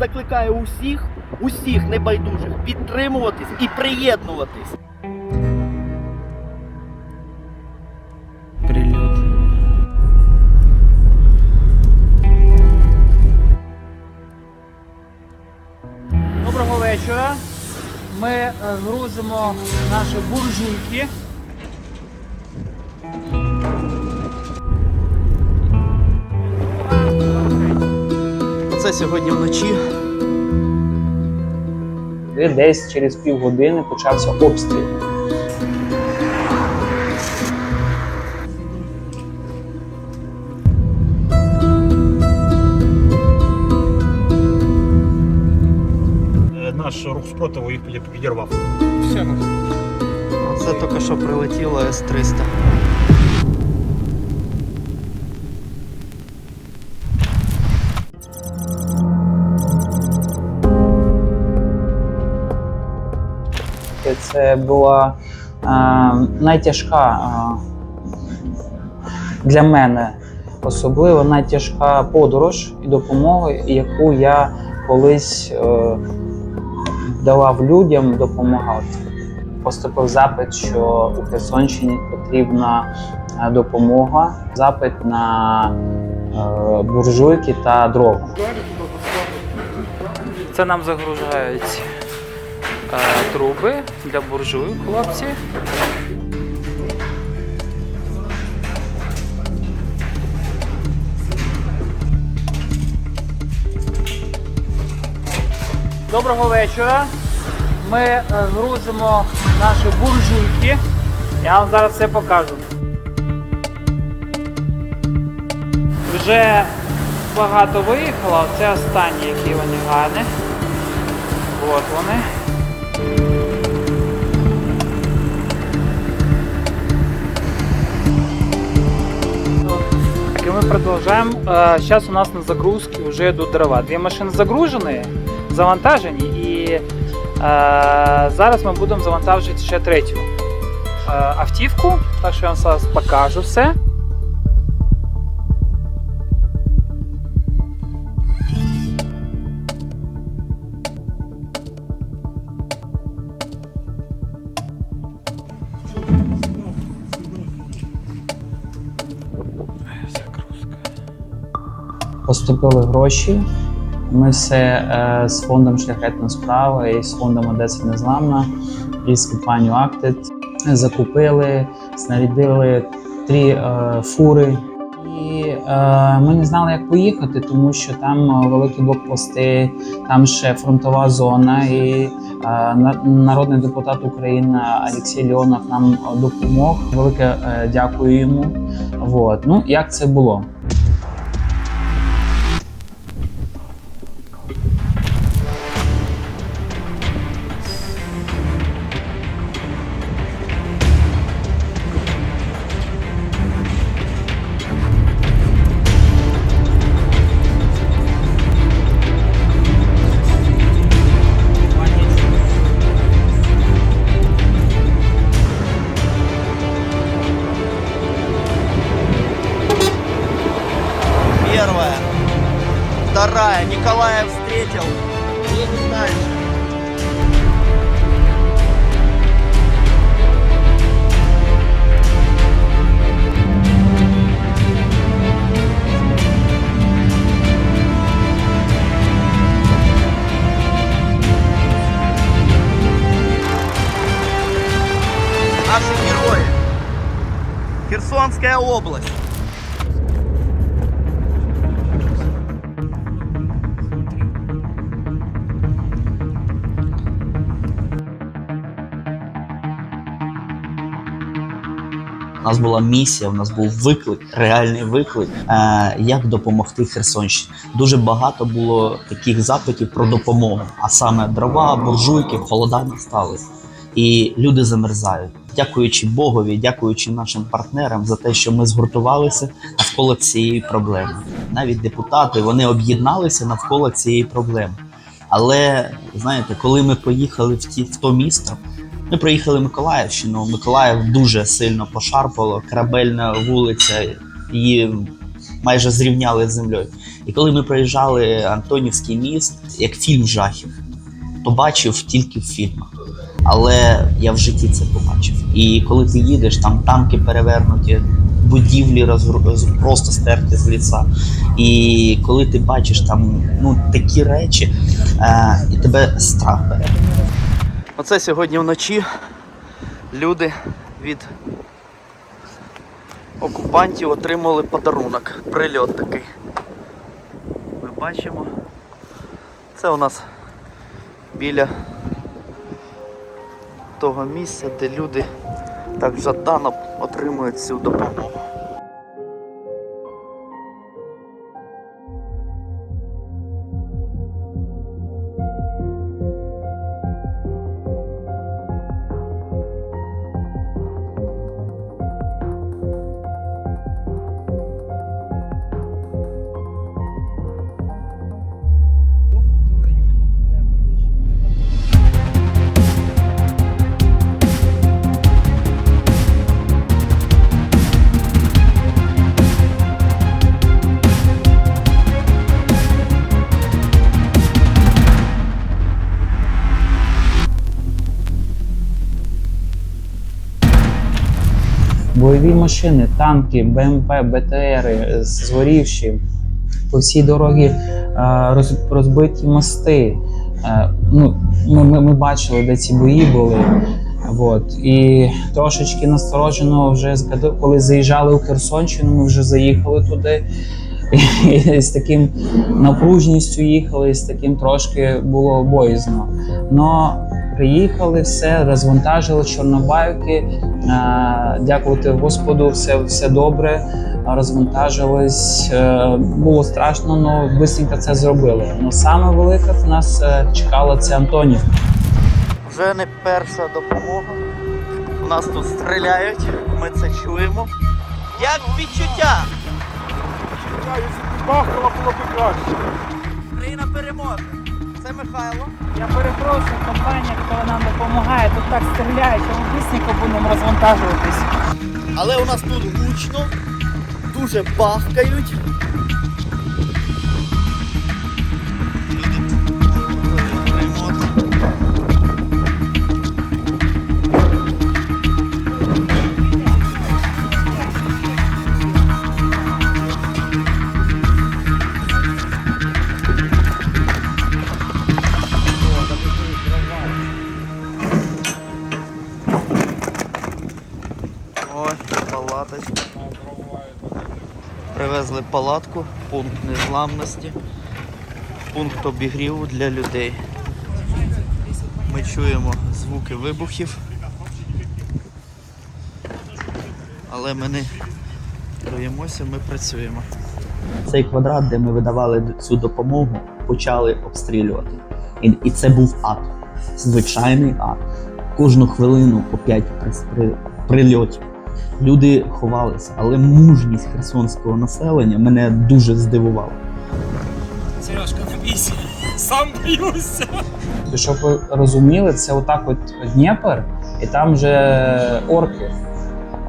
закликаю усіх, усіх небайдужих підтримуватись і приєднуватись. Прильот. Доброго вечора. Ми е, грузимо наші буржуйки. Це сьогодні вночі. І десь через півгодини почався обстріл. Е, Наш рух спротиву їх піді- підірвав. Це тільки що прилетіло С-300. І Це була е, найтяжка е, для мене особливо найтяжка подорож і допомога, яку я колись е, давав людям допомагати. Поступив запит, що у Херсонщині потрібна допомога, запит на е, буржуйки та дрова. Це нам загружають труби для буржуйок, хлопці. Доброго вечора. Ми е, грузимо наші буржуйки. Я вам зараз все покажу. Вже багато виїхало, це останні, які вони гарні. От вони. Мы продолжаем. Сейчас у нас на загрузке уже идут дрова. Две машини загружені, завантажені, і е, зараз ми будемо завантажувати ще третю е, автівку. Так що я вам зараз покажу все. Поступили гроші. Ми все е, з фондом Шляхетна справа і з фондом Одеса Незламна і з компанією Acted закупили, снарядили три е, фури. І е, ми не знали, як поїхати, тому що там е, великі блокпости, там ще фронтова зона. І е, на- народний депутат України Олексій Леонов нам допомог. Велике е, дякую йому. Вот. Ну, як це було? Область. У нас була місія, у нас був виклик, реальний виклик, е, як допомогти Херсонщині. Дуже багато було таких запитів про допомогу, а саме дрова, буржуйки, холода настали. І люди замерзають. Дякуючи Богові, дякуючи нашим партнерам за те, що ми згуртувалися навколо цієї проблеми. Навіть депутати вони об'єдналися навколо цієї проблеми. Але знаєте, коли ми поїхали в ті в то місто, ми проїхали Миколаївщину. Миколаїв дуже сильно пошарпало, корабельна вулиця, її майже зрівняли з землею. І коли ми проїжджали Антонівський міст, як фільм жахів, то бачив тільки в фільмах. Але я в житті це побачив. І коли ти їдеш, там танки перевернуті, будівлі розгру- просто стерті з ліса. І коли ти бачиш там ну, такі речі, е, і тебе страх бере. Оце сьогодні вночі люди від окупантів отримали подарунок. Прильот такий. Ми бачимо. Це у нас біля того місця, де люди так жадано отримує цю допомогу. Бойові машини, танки, БМП, БТРи, згорівші, по всій дорогі е, розбиті мости. Е, Ну, ми, ми, бачили, де ці бої були. От. І трошечки насторожено вже коли заїжджали у Херсонщину, ми вже заїхали туди. І з таким напружністю їхали, і з таким трошки було боязно. Но приїхали, все, розвантажили Чорнобайки. Дякувати Господу, все, все добре. Розвантажились. Е, Було страшно, але швидко це зробили. Но саме велике в нас е, чекала це Антонівка. Вже не перша допомога. У нас тут стріляють, ми це чуємо. Як відчуття? Бахнуло було б краще. Україна переможе. Це Михайло. Я перепрошую, компанія, яка нам допомагає, тут так стріляє, що ми швидко будемо розвантажуватись. Але у нас тут гучно, дуже бахкають. Привезли палатку, пункт незламності, пункт обігріву для людей. Ми чуємо звуки вибухів. Але ми не боїмося, ми працюємо. Цей квадрат, де ми видавали цю допомогу, почали обстрілювати. І, і це був ад. Звичайний ад. Кожну хвилину по 5 при, при, прильотів. Люди ховалися, але мужність херсонського населення мене дуже здивувала. Сережка, не бійся, сам боюся. Щоб ви розуміли, це отак от Дніпр, і там же орки.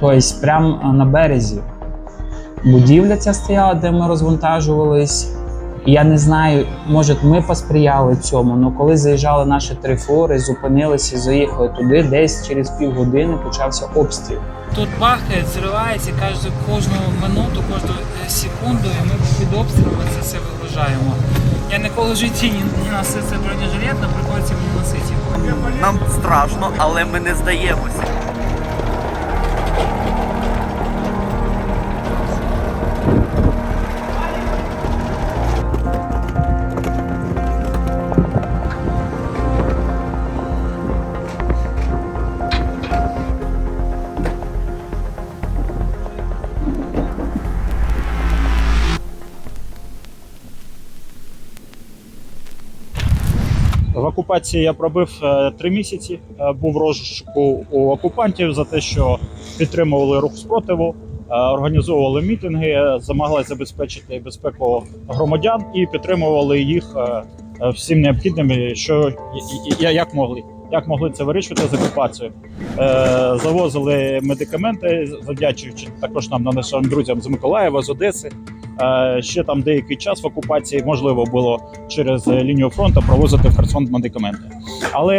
Тобто, прямо на березі. Будівля ця стояла, де ми розвантажувались. І Я не знаю, може ми посприяли цьому, але коли заїжджали наші три фури, зупинилися і заїхали туди, десь через півгодини почався обстріл. Тут бахає, зривається кожну, кожну минуту, кожну е, секунду, і ми під обстрілами це все вигружаємо. Я ніколи в житті не, носив цей бронежилет, але приходиться мені носити. Нам страшно, але ми не здаємося. Окупації я пробив е, три місяці. Е, Був в розшуку у окупантів за те, що підтримували рух спротиву, е, організовували мітинги, е, забезпечити безпеку громадян і підтримували їх всім необхідним, що як могли. Як могли це вирішувати з окупацією? Е, завозили медикаменти, завдячуючи також нам нашим друзям з Миколаєва, з Одеси. Е, ще там деякий час в окупації можливо було через е, лінію фронту провозити в Херсон медикаменти. Але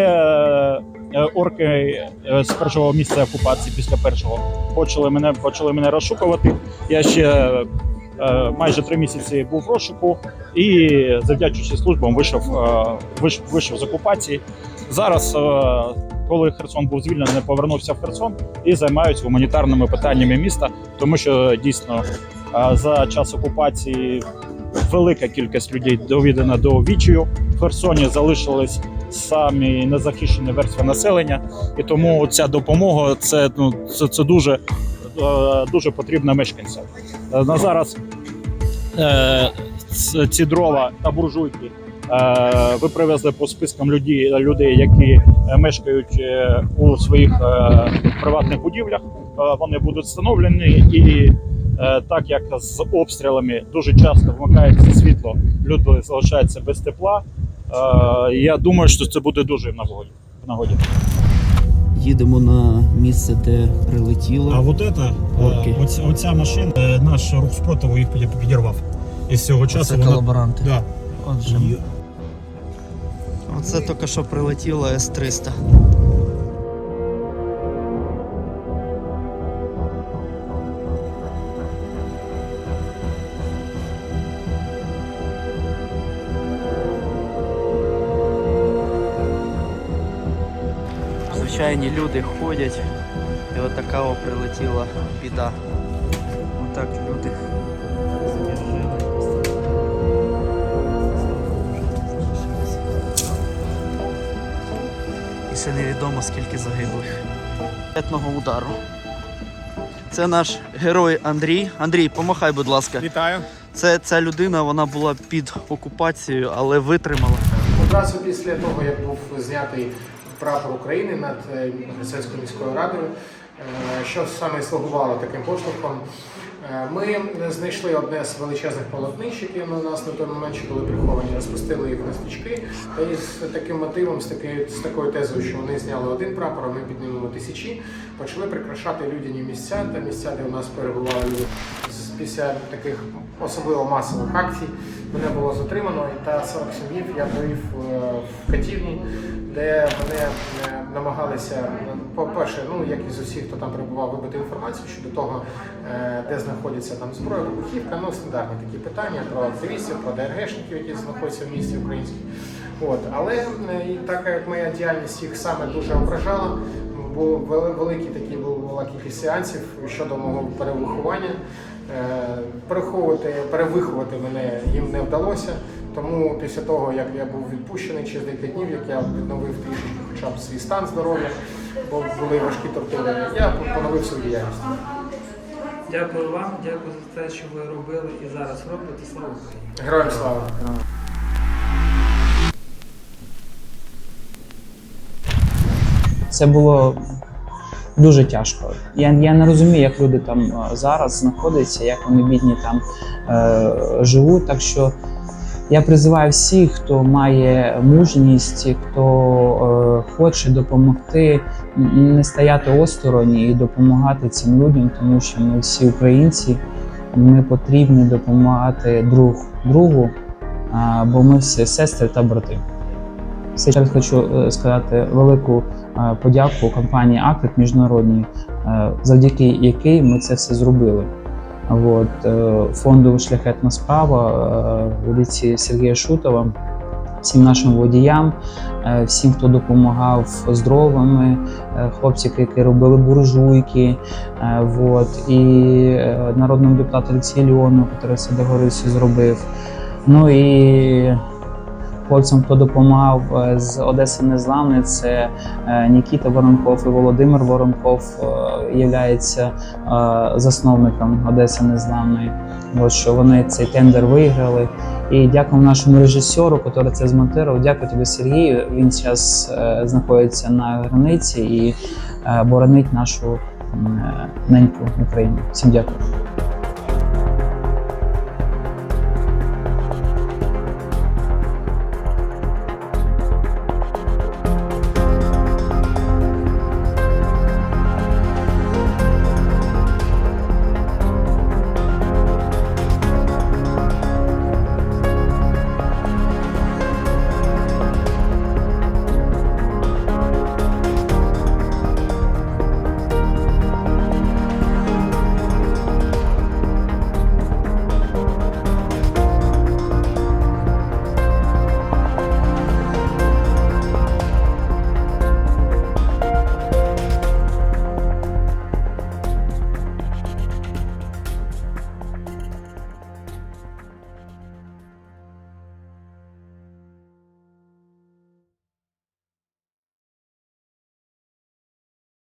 е, орки з першого місця окупації після першого почали мене почали мене розшукувати. Я ще майже три місяці був в розшуку і, завдячуючи службам, вийшов, вийшов, з окупації. Зараз, коли Херсон був звільнений, повернувся в Херсон і займаюся гуманітарними питаннями міста, тому що дійсно за час окупації велика кількість людей доведена до відчаю. В Херсоні залишились самі незахищені верстви населення, і тому ця допомога це ну це, це дуже, е, дуже потрібна мешканцям. Е, На зараз е, ці дрова та буржуйки ви привезли по спискам людей, людей які мешкають у своїх приватних будівлях. Вони будуть встановлені і. Е, Так як з обстрілами дуже часто вмикається світло, люди залишаються без тепла. Е, Я думаю, що це буде дуже в нагоді. В нагоді. Їдемо на місце, де прилетіло. А от Орки. е, оця, оця машина, наш рух спротиву їх підірвав. І з цього часу Це вона. колаборанти. Да. Отже, оце тільки що прилетіло С-300. Звичайні люди ходять, і от прилетіла біда. Отак люди І ще невідомо скільки загиблих. Етного удару. Це наш герой Андрій. Андрій, помахай, будь ласка. Вітаю. Це ця людина, вона була під окупацією, але витримала. Одразу після того, як був знятий прапор України над е, Херсонською міською радою, е, що саме слугувало таким поштовхом, е, ми знайшли одне з величезних полотнищ, які у нас на той момент ще були приховані, розпустили їх на стрічки. Та із таким мотивом, з такою, з такою тезою, що вони зняли один прапор, а ми піднімемо тисячі, почали прикрашати людяні місця та місця, де у нас перебували. Після таких особливо масових акцій мене було затримано, і та 40 сім'їв я провів в катівні, де вони е, намагалися, е, по-перше, ну як і з усіх, хто там перебував, вибити інформацію щодо того, е, де знаходиться там зброя, вибухівка, ну стандартні такі питання про активістів, про ДРГшників, які знаходяться в місті українській. От, але е, і так як моя діяльність їх саме дуже ображала, вели- великий такий була кількість сеансів щодо мого перевиховання. Переховувати, перевиховати мене їм не вдалося. Тому після того, як я був відпущений через декілька днів, як я відновив трішки хоча б свій стан здоров'я, бо були важкі тортури, я поновив свою діяльність. Дякую вам, дякую за те, що ви робили і зараз робите. Слава Україні! Героям слава! Це було дуже тяжко. Я, я не розумію, як люди там зараз знаходяться, як вони бідні там е, живуть. Так що я призиваю всіх, хто має мужність, хто е, хоче допомогти, не стояти осторонь і допомагати цим людям, тому що ми всі українці, ми потрібні допомагати друг другу, а, бо ми всі сестри та брати. Ще раз хочу е, сказати велику е, подяку компанії Актит міжнародній, е, завдяки якій ми це все зробили. От, е, фонду Шляхетна справа вулиці Сергія Шутова, всім нашим водіям, е, всім, хто допомагав здоровими, е, хлопці, які робили буржуйки, е, от, і народному депутату Олексію Леону, який це договорився зробив. Ну і хлопцям, хто допомагав е, з Одеси Незламне, це е, Нікіта Воронков і Володимир Воронков е, е, засновником Одеси Незламної. От що вони цей тендер виграли. І дякуємо нашому режисеру, який це змонтував. Дякую тобі, Сергію. Він зараз знаходиться на границі і боронить нашу неньку Україну. Всім дякую.